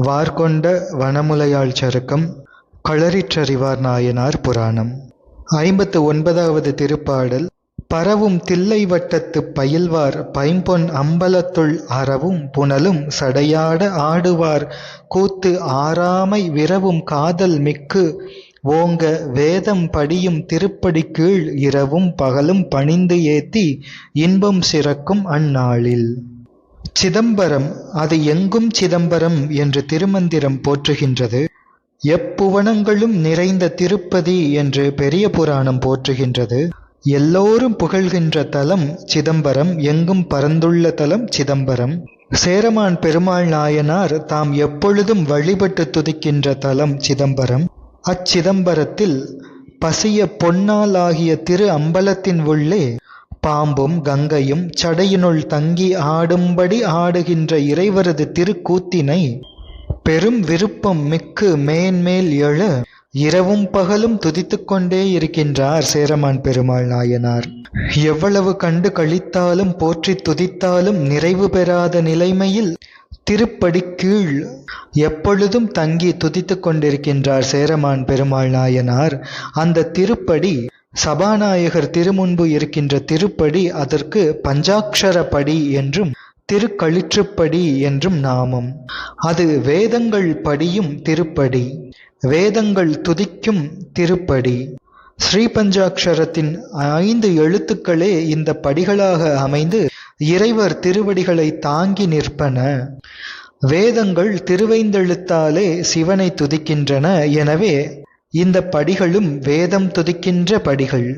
வார்கொண்ட வனமுலையாள் சருக்கம் களறிற்றறிவார் நாயனார் புராணம். ஐம்பத்து ஒன்பதாவது திருப்பாடல் பரவும் தில்லை வட்டத்துப் பயில்வார் பைம்பொன் அம்பலத்துள் அறவும் புனலும் சடையாட ஆடுவார் கூத்து ஆறாமை விரவும் காதல் மிக்கு ஓங்க வேதம் படியும் திருப்படி கீழ் இரவும் பகலும் பணிந்து ஏத்தி இன்பம் சிறக்கும் அந்நாளில். சிதம்பரம் அது எங்கும் சிதம்பரம் என்று திருமந்திரம் போற்றுகின்றது. எப்புவனங்களும் நிறைந்த திருப்பதி என்று பெரிய புராணம் போற்றுகின்றது. எல்லோரும் புகழ்கின்ற தலம் சிதம்பரம் எங்கும் பரந்துள்ள தலம் சிதம்பரம். சேரமான் பெருமாள் நாயனார் தாம் எப்பொழுதும் வழிபட்டு துதிக்கின்ற தலம் சிதம்பரம். அச்சிதம்பரத்தில் பசிய பொன்னால் ஆகிய திரு அம்பலத்தின் உள்ளே பாம்பும் கங்கையும் சடையினுள் தங்கி ஆடும்படி ஆடுகின்ற இறைவரது திருக்கூத்தினை பெரும் விருப்பம் மிக்கு மேன்மேல் எழ இரவும் பகலும் துதித்து கொண்டே இருக்கின்றார் சேரமான் பெருமாள் நாயனார். எவ்வளவு கண்டு கழித்தாலும் போற்றி துதித்தாலும் நிறைவு பெறாத நிலைமையில் திருப்படி கீழ் எப்பொழுதும் தங்கி துதித்து கொண்டிருக்கின்றார் சேரமான் பெருமாள் நாயனார். அந்த திருப்படி சபாநாயகர் திருமுன்பு இருக்கின்ற திருப்படி அதற்கு பஞ்சாட்சரப்படி என்றும் திருக்களிற்றுப்படி என்றும் நாமம். அது வேதங்கள் படியும் திருப்படி வேதங்கள் துதிக்கும் திருப்படி. ஸ்ரீபஞ்சாட்சரத்தின் ஐந்து எழுத்துக்களே இந்த படிகளாக அமைந்து இறைவர் திருவடிகளை தாங்கி நிற்பன. வேதங்கள் திருவைந்தெழுத்தாலே சிவனை துதிக்கின்றன. எனவே இந்த படிகளும் வேதம் துதிக்கின்ற படிகள்.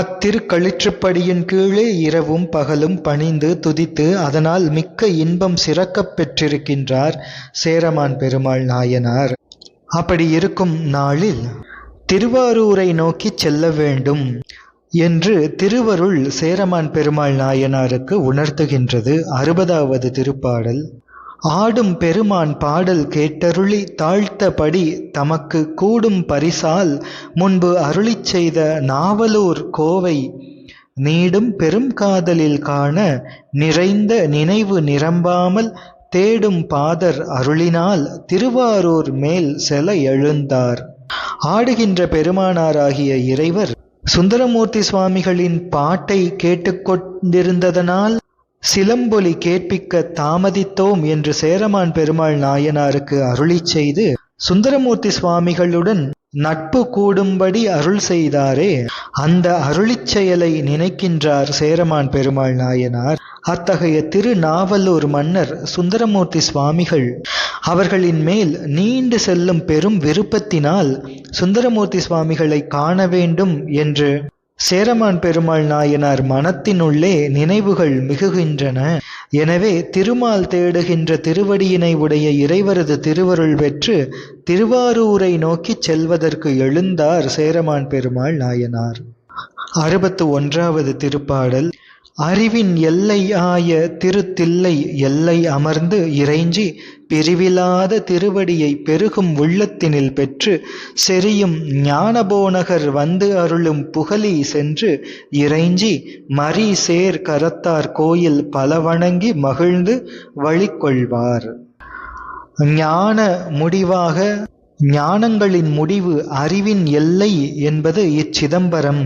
அத்திருக்களிற்றுப்படியின் கீழே இரவும் பகலும் பணிந்து துதித்து அதனால் மிக்க இன்பம் சிறக்கப் பெற்றிருக்கின்றார் சேரமான் பெருமாள் நாயனார். அப்படி இருக்கும் நாளில் திருவாரூரை நோக்கி செல்ல வேண்டும் என்று திருவருள் சேரமான் பெருமாள் நாயனாருக்கு உணர்த்துகின்றது அறுபதாவது திருப்பாடல். ஆடும் பெருமான் பாடல் கேட்டருளி தாழ்த்தபடி தமக்கு கூடும் பரிசால் முன்பு அருளிச் செய்த நாவலூர் கோவை நீடும் பெரும் காதலில் காண நிறைந்த நினைவு நிரம்பாமல் தேடும் பாதர் அருளினால் திருவாரூர் மேல் செல எழுந்தார். ஆடுகின்ற பெருமானாராகிய இறைவர் சுந்தரமூர்த்தி சுவாமிகளின் பாட்டை கேட்டுக்கொண்டிருந்ததனால் சிலம்பொலி கேட்பிக்க தாமதித்தோம் என்று சேரமான் பெருமாள் நாயனாருக்கு அருளி செய்து சுந்தரமூர்த்தி சுவாமிகளுடன் நட்பு கூடும்படி அருள் செய்தாரே. அந்த அருளிச் செயலை நினைக்கின்றார் சேரமான் பெருமாள் நாயனார். அத்தகைய திருநாவலூர் மன்னர் சுந்தரமூர்த்தி சுவாமிகள் அவர்களின் மேல் நீண்டு செல்லும் பெரும் விருப்பத்தினால் சுந்தரமூர்த்தி சுவாமிகளை காண வேண்டும் என்று சேரமான் பெருமாள் நாயனார் மனத்தினுள்ளே நினைவுகள் மிகுகின்றன. எனவே திருமால் தேடுகின்ற திருவடியினை உடைய இறைவரது திருவருள் பெற்று திருவாரூரை நோக்கி செல்வதற்கு எழுந்தார் சேரமான் பெருமாள் நாயனார். அறுபத்து ஒன்றாவது திருப்பாடல் அறிவின் எல்லை ஆய திருத்தில்லை எல்லை அமர்ந்து இறைஞ்சி பிரிவிலாத திருவடியை பெருகும் உள்ளத்தினில் பெற்று செரியும் ஞானபோனகர் வந்து அருளும் புகழி சென்று இறைஞ்சி மரி சேர் கரத்தார் கோயில் பல வணங்கி மகிழ்ந்து வழிகொள்வார். ஞான முடிவாக ஞானங்களின் முடிவு அறிவின் எல்லை என்பது இச்சிதம்பரம்.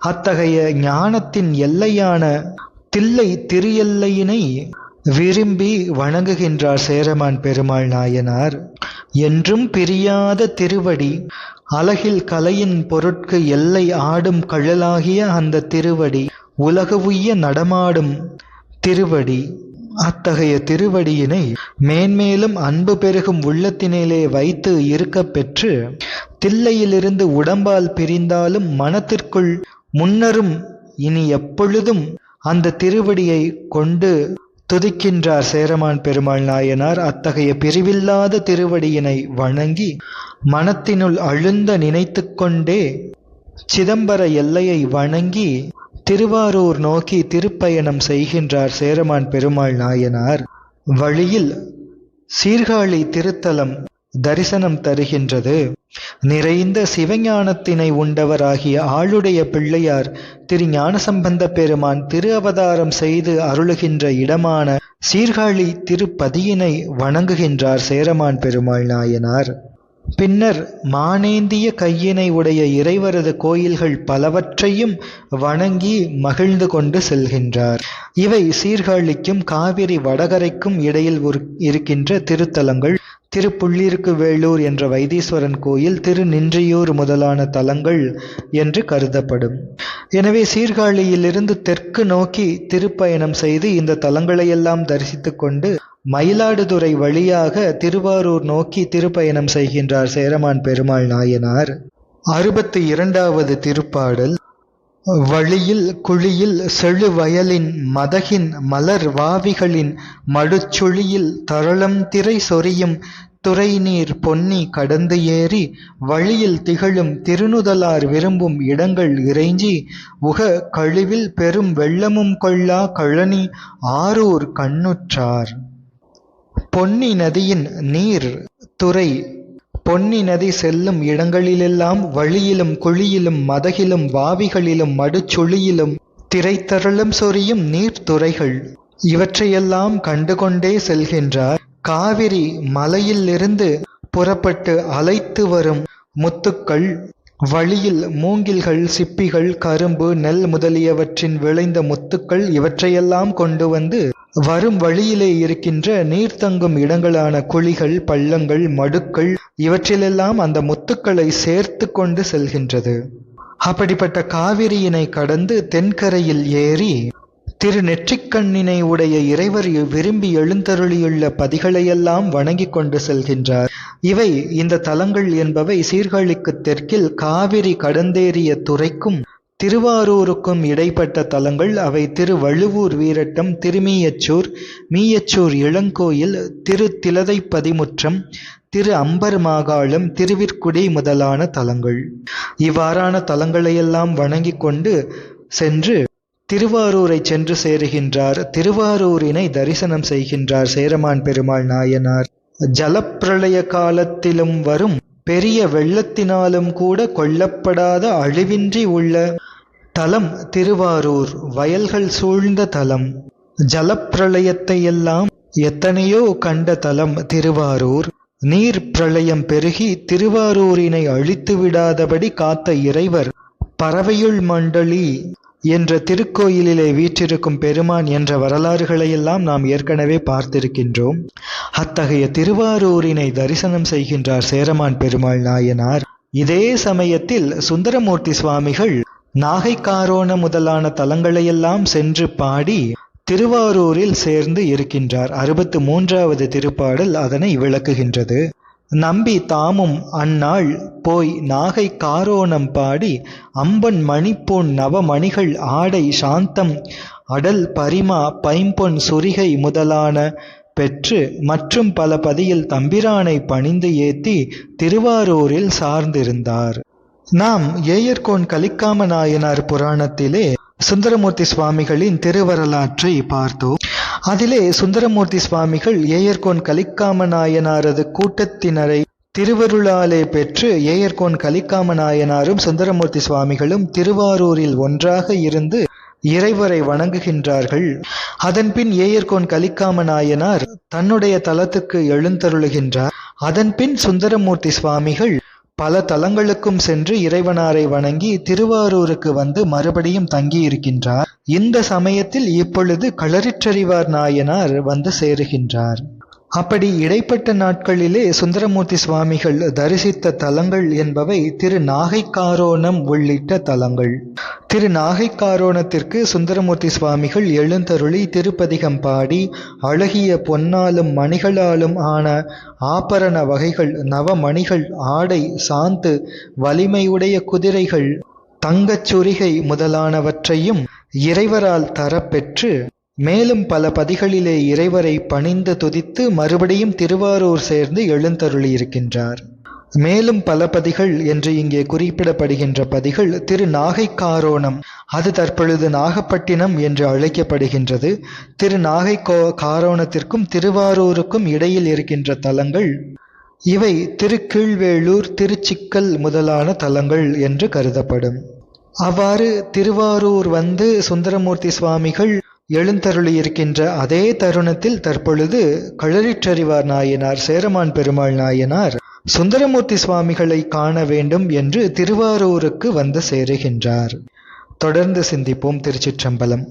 அத்தகைய ஞானத்தின் எல்லையான தில்லை திரு எல்லையினை விரும்பி வணங்குகின்றார் சேரமான் பெருமாள் நாயனார். என்றும் பிரியாத திருவடி அழகில் கலையின் பொருட்கு எல்லை ஆடும் கழலாகிய அந்த திருவடி உலக உய்ய நடமாடும் திருவடி. அத்தகைய திருவடியினை மேன்மேலும் அன்பு பெருகும் உள்ளத்தினிலே வைத்து இருக்க பெற்று தில்லையிலிருந்து உடம்பால் பிரிந்தாலும் மனத்திற்குள் முன்னரும் இனி எப்பொழுதும் அந்த திருவடியை கொண்டு துதிக்கின்றார் சேரமான் பெருமாள் நாயனார். அத்தகைய பிரிவில்லாத திருவடியினை வணங்கி மனத்தினுள் அழுந்த நினைத்து கொண்டே சிதம்பர எல்லையை வணங்கி திருவாரூர் நோக்கி திருப்பயணம் செய்கின்றார் சேரமான் பெருமாள் நாயனார். வழியில் சீர்காழி திருத்தலம் தரிசனம் தருகின்றது. நிறைந்த சிவஞானத்தினை உண்டவராகிய ஆளுடைய பிள்ளையார் திரு ஞானசம்பந்த பெருமான் திரு அவதாரம் செய்து அருளுகின்ற இடமான சீர்காழி திருப்பதியினை வணங்குகின்றார் சேரமான் பெருமாள் நாயனார். பின்னர் மானேந்திய கையினை உடைய இறைவரது கோயில்கள் பலவற்றையும் வணங்கி மகிழ்ந்து கொண்டு செல்கின்றார். இவை சீர்காழிக்கும் காவிரி வடகரைக்கும் இடையில் ஒரு இருக்கின்ற திருத்தலங்கள். திருப்புள்ளிருக்கு வேளூர் என்ற வைத்தீஸ்வரன் கோயில் திருநின்றியூர் முதலான தலங்கள் என்று கருதப்படும். எனவே சீர்காழியிலிருந்து தெற்கு நோக்கி திருப்பயணம் செய்து இந்த தலங்களையெல்லாம் தரிசித்து கொண்டு மயிலாடுதுறை வழியாக திருவாரூர் நோக்கி திருப்பயணம் செய்கின்றார் சேரமான் பெருமாள் நாயனார். அறுபத்தி இரண்டாவது திருப்பாடல் வழியில் குழியில் செழுவயலின் மதகின் மலர் வாவிகளின் மடுச்சுழியில் தரளம் திரை சொரியும் துறைநீர் பொன்னி கடந்து ஏறி வழியில் திகழும் திருநுதலார் விரும்பும் இடங்கள் இறைஞ்சி உக கழிவில் பெரும் வெள்ளமும் கொள்ளா கழனி ஆரூர் கண்ணுற்றார். பொன்னி நதியின் நீர் துறை பொன்னி நதி செல்லும் இடங்களிலெல்லாம் வழியிலும் குழியிலும் மதகிலும் வாவிகளிலும் மடுச்சுழியிலும் திரைத்தருளும் சொரியும் நீர்த்துறைகள். இவற்றையெல்லாம் கண்டுகொண்டே செல்கின்றார். காவிரி மலையிலிருந்து புறப்பட்டு அலைத்து வரும் முத்துக்கள் வழியில் மூங்கில்கள் சிப்பிகள் கரும்பு நெல் முதலியவற்றின் விளைந்த முத்துக்கள் இவற்றையெல்லாம் கொண்டு வந்து வரும் வழியிலே இருக்கின்ற நீர் தங்கும் இடங்களான குழிகள் பள்ளங்கள் மடுக்கள் இவற்றிலெல்லாம் அந்த முத்துக்களை சேர்த்து கொண்டு செல்கின்றது. அப்படிப்பட்ட காவிரியினை கடந்து தென்கரையில் ஏறி திரு நெற்றிக்கண்ணினை உடைய இறைவர் விரும்பி எழுந்தருளியுள்ள பதிகளையெல்லாம் வணங்கிக் கொண்டு செல்கின்றார். இவை இந்த தலங்கள் என்பவை சீர்காழிக்கு தெற்கில் காவிரி கடந்தேறிய துறைக்கும் திருவாரூருக்கும் இடைப்பட்ட தலங்கள் அவை திருவழுவூர் வீரட்டம் திருமீயச்சூர் மீயச்சூர் இளங்கோயில் திரு திலதை பதிமுற்றம் திரு அம்பர் மாகாளம் திருவிற்குடி முதலான தலங்கள். இவ்வாறான தலங்களையெல்லாம் வணங்கி கொண்டு சென்று திருவாரூரை சென்று சேருகின்றார். திருவாரூரினை தரிசனம் செய்கின்றார் சேரமான் பெருமாள் நாயனார். ஜலப்பிரளய காலத்திலும் வரும் பெரிய வெள்ளத்தினாலும் கூட கொல்லப்படாத அழிவின்றி உள்ள தலம் திருவாரூர் வயல்கள் சூழ்ந்த தலம். ஜலப்பிரளயத்தை எல்லாம் எத்தனையோ கண்ட தலம் திருவாரூர். நீர் பிரளயம் பெருகி திருவாரூரினை அழித்து விடாதபடி காத்த இறைவர் பறவையுள் மண்டலி என்ற திருக்கோயிலிலே வீற்றிருக்கும் பெருமான் என்ற வரலாறுகளையெல்லாம் நாம் ஏற்கனவே பார்த்திருக்கின்றோம். அத்தகைய திருவாரூரினை தரிசனம் செய்கின்றார் சேரமான் பெருமாள் நாயனார். இதே சமயத்தில் சுந்தரமூர்த்தி சுவாமிகள் நாகைக்காரோண முதலான தலங்களையெல்லாம் சென்று பாடி திருவாரூரில் சேர்ந்து இருக்கின்றார். அறுபத்து மூன்றாவது திருப்பாடல் அதனை விளக்குகின்றது. நம்பி தாமும் அந்நாள் போய் நாகை காரோணம் பாடி அம்பன் மணிப்பொன் நவமணிகள் ஆடை சாந்தம் அடல் பரிமா பைம்பொன் சுரிகை முதலான பெற்று மற்றும் பல பதியில் தம்பிரானை பணிந்து ஏத்தி திருவாரூரில் சார்ந்திருந்தார். நாம் ஏயர்கோன் கலிக்காம நாயனார் புராணத்திலே சுந்தரமூர்த்தி சுவாமிகளின் திருவரலாற்றை பார்த்தோம். அதிலே சுந்தரமூர்த்தி சுவாமிகள் ஏயர்கோன் கலிக்காம நாயனாரது கூட்டத்தினரை திருவருளாலே பெற்று ஏயர்கோன் கலிக்காம நாயனாரும் சுந்தரமூர்த்தி சுவாமிகளும் திருவாரூரில் ஒன்றாக இருந்து இறைவரை வணங்குகின்றார்கள். அதன்பின் ஏயர்கோன் கலிக்காம நாயனார் தன்னுடைய தலத்துக்கு எழுந்தருளுகின்றார். அதன்பின் சுந்தரமூர்த்தி சுவாமிகள் பல தலங்களுக்கும் சென்று இறைவனாரை வணங்கி திருவாரூருக்கு வந்து மறுபடியும் தங்கி இருக்கின்றார் இந்த சமயத்தில் இப்பொழுது களரிற்றறிவார் நாயனார் வந்து சேருகின்றார். அப்படி இடைப்பட்ட நாட்களிலே சுந்தரமூர்த்தி சுவாமிகள் தரிசித்த தலங்கள் என்பவை திரு நாகைக்காரோணம் உள்ளிட்ட தலங்கள். திரு நாகைக்காரோணத்திற்கு சுந்தரமூர்த்தி சுவாமிகள் எழுந்தருளி திருப்பதிகம் பாடி அழகிய பொன்னாலும் மணிகளாலும் ஆன ஆபரண வகைகள் நவமணிகள் ஆடை சாந்து வலிமையுடைய குதிரைகள் தங்கச் சுரிகை முதலானவற்றையும் இறைவரால் தரப்பெற்று மேலும் பல பதிகளிலே இறைவரை பணிந்து துதித்து மறுபடியும் திருவாரூர் சேர்ந்து எழுந்தருளியிருக்கின்றார் மேலும் பல பதிகள் என்று இங்கே குறிப்பிடப்படுகின்ற பதிகள் திரு நாகைக்காரோணம் அது தற்பொழுது நாகப்பட்டினம் என்று அழைக்கப்படுகின்றது. திரு நாகை காரோணத்திற்கும் திருவாரூருக்கும் இடையில் இருக்கின்ற தலங்கள் இவை திருக்கீழ்வேளூர் திருச்சிக்கல் முதலான தலங்கள் என்று கருதப்படும். அவ்வாறு திருவாரூர் வந்து சுந்தரமூர்த்தி சுவாமிகள் எழுந்தருளியிருக்கின்ற அதே தருணத்தில் தற்பொழுது களரிற்றறிவார் நாயனார் சேரமான் பெருமாள் நாயனார் சுந்தரமூர்த்தி சுவாமிகளை காண வேண்டும் என்று திருவாரூருக்கு வந்து சேருகின்றார். தொடர்ந்து சிந்திப்போம் திருச்சிற்றம்பலம்.